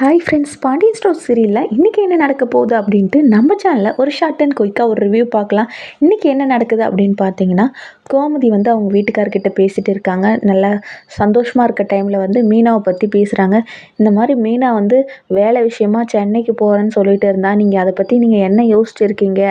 Hi friends Pandian store சீரியலில் இன்றைக்கி என்ன நடக்க போகுது அப்படின்ட்டு நம்ம சேனலில் ஒரு ஷார்ட் அண்ட் குயிக்காக ஒரு ரிவ்யூ பார்க்கலாம். இன்றைக்கி என்ன நடக்குது அப்படின்னு பார்த்தீங்கன்னா கோமதி வந்து அவங்க வீட்டுக்காரர்கிட்ட பேசிகிட்டு இருக்காங்க. நல்லா சந்தோஷமாக இருக்க டைமில் வந்து மீனாவை பற்றி பேசுகிறாங்க இந்த மாதிரி மீனா வந்து வேலை விஷயமா சென்னைக்கு போகிறேன்னு சொல்லிட்டு இருந்தா நீங்கள் அதை பற்றி நீங்கள் என்ன யோசிச்சிருக்கீங்க?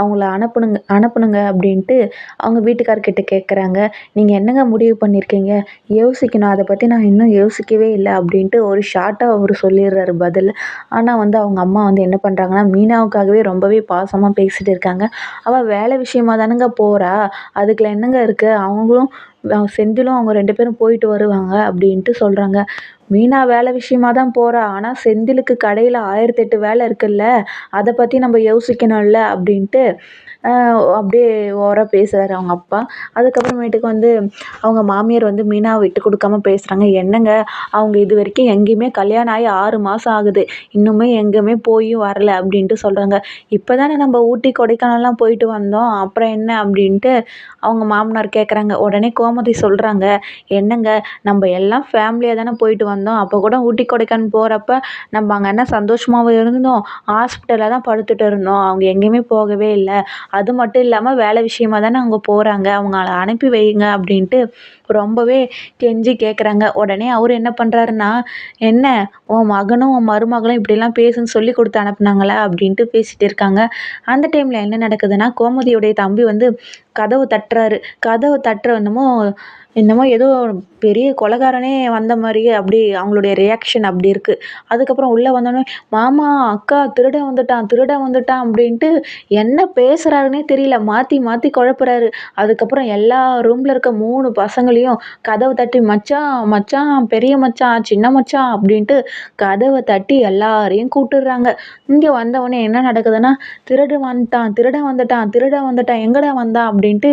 அவங்கள அனுப்பணுங்க அனுப்பணுங்க அப்படின்ட்டு அவங்க வீட்டுக்காரர்கிட்ட கேட்குறாங்க நீங்கள் என்னங்க முடிவு பண்ணியிருக்கீங்க யோசிக்கணும். அதை பற்றி நான் இன்னும் யோசிக்கவே இல்லை அப்படின்ட்டு ஒரு ஷார்ட்டாக அவர் சொல்லிடுறாரு. பதில். ஆனால் வந்து அவங்க அம்மா வந்து என்ன பண்ணுறாங்கன்னா மீனாவுக்காகவே ரொம்பவே பாசமாக பேசிகிட்டு இருக்காங்க. அவள் வேலை விஷயமா தானுங்க போகிறா அதுக்குள்ள என்னங்க இருக்குது அவங்களும் செந்திலும் அவங்க ரெண்டு பேரும் போயிட்டு வருவாங்க அப்படின்ட்டு சொல்கிறாங்க மீனா வேலை விஷயமா தான் போகிறா ஆனால் செந்திலுக்கு கடையில் ஆயிரத்தெட்டு வேலை இருக்குல்ல அதை பற்றி நம்ம யோசிக்கணும்ல அப்படின்ட்டு அப்படியே ஓவராக பேசுகிறாரு அவங்க அப்பா. அதுக்கப்புறமேட்டுக்கு வந்து அவங்க மாமியார் வந்து மீனாவை விட்டு கொடுக்காம பேசுகிறாங்க என்னங்க அவங்க இது வரைக்கும் எங்கேயுமே கல்யாணம் ஆகி ஆறு மாதம் ஆகுது. இன்னுமே எங்கேயுமே போயும் வரல அப்படின்ட்டு சொல்கிறாங்க இப்போ தானே நம்ம ஊட்டி கொடைக்கானல்லாம் போயிட்டு வந்தோம். அப்புறம் என்ன அப்படின்ட்டு அவங்க மாமனார் கேட்குறாங்க உடனே கோமதி சொல்கிறாங்க என்னங்க நம்ம எல்லாம் ஃபேமிலியாக தானே போயிட்டு வந்தோம். அப்போ கூட ஊட்டி கொடைக்கானல் போகிறப்ப நம்ம அங்கே என்ன சந்தோஷமாகவும் இருந்தோம். ஹாஸ்பிட்டலில் தான் படுத்துட்டு இருந்தோம். அவங்க எங்கேயுமே போகவே இல்லை. அது மட்டும் இல்லாமல் வேலை விஷயமா தானே அவங்க போகிறாங்க அவங்கள அனுப்பி வைங்க அப்படின்ட்டு ரொம்பவே கெஞ்சி கேட்குறாங்க உடனே அவர் என்ன பண்ணுறாருன்னா என்ன? உன் மகனும் உன் மருமகளும் இப்படிலாம் பேசுன்னு சொல்லி கொடுத்து அனுப்புனாங்களா? அப்படின்ட்டு பேசிகிட்டு இருக்காங்க. அந்த டைமில் என்ன நடக்குதுன்னா கோமதியுடைய தம்பி வந்து கதவு தட்டுறாரு. கதவு தட்டுற என்னமோ என்னமோ ஏதோ பெரிய கொலைகாரனே வந்த மாதிரியே அப்படி அவங்களுடைய ரியாக்ஷன் அப்படி இருக்குது அதுக்கப்புறம் உள்ளே வந்தோடனே மாமா அக்கா திருடன் வந்துட்டான் திருடன் வந்துட்டான் அப்படின்ட்டு என்ன பேசுகிறாருன்னே தெரியல. மாற்றி மாற்றி குழப்புறாரு. அதுக்கப்புறம் எல்லா ரூமில் இருக்க மூணு பசங்களையும் கதவை தட்டி மச்சான் மச்சான் பெரிய மச்சான் சின்ன மச்சான் அப்படின்ட்டு கதவை தட்டி எல்லாரையும் கூப்பிட்டுடுறாங்க இங்கே வந்தவொடனே என்ன நடக்குதுன்னா திருடன் வந்துட்டான் திருடன் வந்துட்டான் திருடன் வந்துட்டான் எங்கடா வந்தான் அப்படின்ட்டு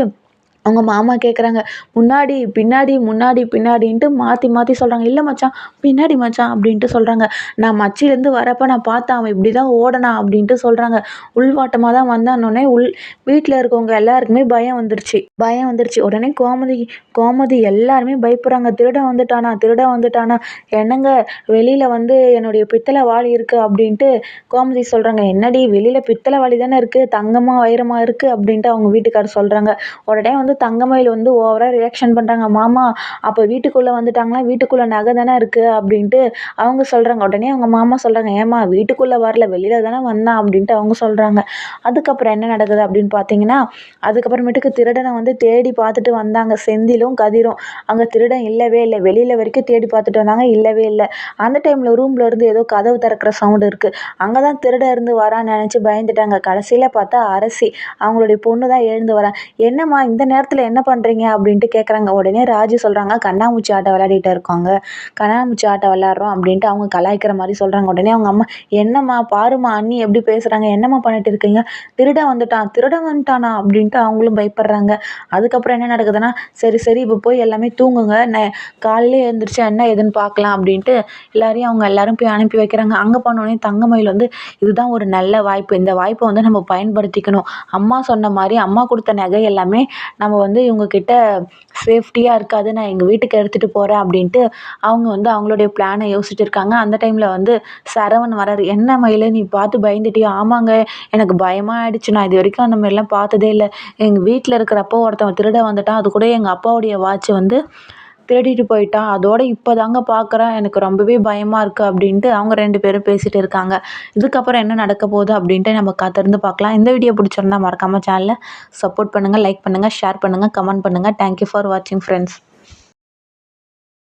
அவங்க மாமா கேட்குறாங்க முன்னாடி பின்னாடி முன்னாடி பின்னாடின்ட்டு மாற்றி மாற்றி சொல்கிறாங்க இல்லை மச்சான் பின்னாடி மச்சான் அப்படின்ட்டு சொல்கிறாங்க நான் மச்சிலேருந்து வரப்போ நான் பார்த்தேன் அவன் இப்படி தான் ஓடனா அப்படின்ட்டு சொல்கிறாங்க உள்வாட்டமாக தான் வந்தானோடனே உள் வீட்டில் இருக்கவங்க எல்லாருக்குமே பயம் வந்துருச்சு. பயம் வந்துருச்சு. உடனே கோமதி கோமதி எல்லாருமே பயப்படுறாங்க திருட வந்துட்டானா திருட வந்துட்டானா? என்னங்க வெளியில் வந்து என்னுடைய பித்தளை வாளி இருக்குது அப்படின்ட்டு கோமதி சொல்கிறாங்க என்னடி வெளியில் பித்தளை வாளி தானே இருக்குது தங்கமாக வைரமாக இருக்குது அப்படின்ட்டு அவங்க வீட்டுக்காரர் சொல்கிறாங்க உடனே வந்து தங்கமயில் வந்து ஓவராக ரியாக்ஷன் பண்ணுறாங்க மாமா அப்போ வீட்டுக்குள்ளே வந்துட்டாங்களா? வீட்டுக்குள்ளே நகை தானே இருக்குது அப்படின்ட்டு அவங்க சொல்கிறாங்க உடனே அவங்க மாமா சொல்கிறாங்க ஏம்மா வீட்டுக்குள்ளே வரல வெளியில் தானே வந்தான் அப்படின்ட்டு அவங்க சொல்கிறாங்க அதுக்கப்புறம் என்ன நடக்குது அப்படின்னு பார்த்தீங்கன்னா அதுக்கப்புறமேட்டுக்கு திருடனை வந்து தேடி பார்த்துட்டு வந்தாங்க. செந்திலும் கதிரும். அங்கே திருடன் இல்லவே இல்லை. வெளியில் வரைக்கும் தேடி பார்த்துட்டு வந்தாங்க. இல்லவே இல்லை. அந்த டைமில் ரூமில் இருந்து ஏதோ கதவு திறக்கிற சவுண்டு இருக்குது அங்கே தான் திருடன் இருந்து வரான்னு நினச்சி பயந்துட்டாங்க. கடைசியில் பார்த்தா அரசி அவங்களுடைய பொண்ணு தான் எழுந்து வரான் என்னம்மா இந்த நேரத்தில் நேரத்தில் என்ன பண்ணுறீங்க அப்படின்ட்டு கேட்குறாங்க உடனே ராஜு சொல்கிறாங்க கண்ணாமூச்சி ஆட்டை விளையாடிட்டு இருக்காங்க. கண்ணாமூச்சி ஆட்டம் விளையாடுறோம் அப்படின்ட்டு அவங்க கலாய்க்கிற மாதிரி சொல்கிறாங்க உடனே அவங்க அம்மா என்னம்மா பாருமா அண்ணி எப்படி பேசுகிறாங்க என்னம்மா பண்ணிட்டு இருக்கீங்க? திருடன் வந்துட்டான் திருட வந்துட்டானா? அப்படின்ட்டு அவங்களும் பயப்படுறாங்க. அதுக்கப்புறம் என்ன நடக்குதுன்னா சரி சரி இப்போ போய் எல்லாமே தூங்குங்க. ந காலையிலே எழுந்திரிச்சு என்ன எதுன்னு பார்க்கலாம் அப்படின்ட்டு எல்லாரையும் அவங்க எல்லாரும் போய் அனுப்பி வைக்கிறாங்க. அங்கே போனோடனே தங்கமயில் வந்து இதுதான் ஒரு நல்ல வாய்ப்பு. இந்த வாய்ப்பை வந்து நம்ம பயன்படுத்திக்கணும். அம்மா சொன்ன மாதிரி அம்மா கொடுத்த நகை எல்லாமே நம்ம வந்து இவங்கக்கிட்ட சேஃப்டியாக இருக்காது நான் எங்கள் வீட்டுக்கு எடுத்துகிட்டு போகிறேன் அப்படின்ட்டு அவங்க வந்து அவங்களுடைய பிளானை யோசிச்சுட்டு இருக்காங்க. அந்த டைமில் வந்து சரவணன் வராரு. என்ன மயில் நீ பார்த்து பயந்துட்டியா? ஆமாங்க எனக்கு பயமாக ஆயிடுச்சு. நான் இது வரைக்கும் அந்த மாதிரிலாம் பார்த்ததே இல்லை. எங்கள் வீட்டில் இருக்கிறப்போ ஒருத்தவன் திருட வந்துட்டான். அது கூட எங்கள் அப்பாவுடைய வாட்ச் வந்து திருடிட்டு போயிட்டான் அதோட இப்போ தாங்க பார்க்குறேன் எனக்கு ரொம்பவே பயமாக இருக்குது அப்படின்ட்டு அவங்க ரெண்டு பேரும் பேசிகிட்டு இருக்காங்க. இதுக்கப்புறம் என்ன நடக்க போகுது அப்படின்ட்டு நம்ம காத்திருந்து பார்க்கலாம் இந்த வீடியோ பிடிச்சிருந்தா மறக்காமல் சேனலை சப்போர்ட் பண்ணுங்கள் லைக் பண்ணுங்கள் ஷேர் பண்ணுங்கள் கமெண்ட் பண்ணுங்கள் தேங்க்யூ ஃபார் வாட்சிங் ஃப்ரெண்ட்ஸ்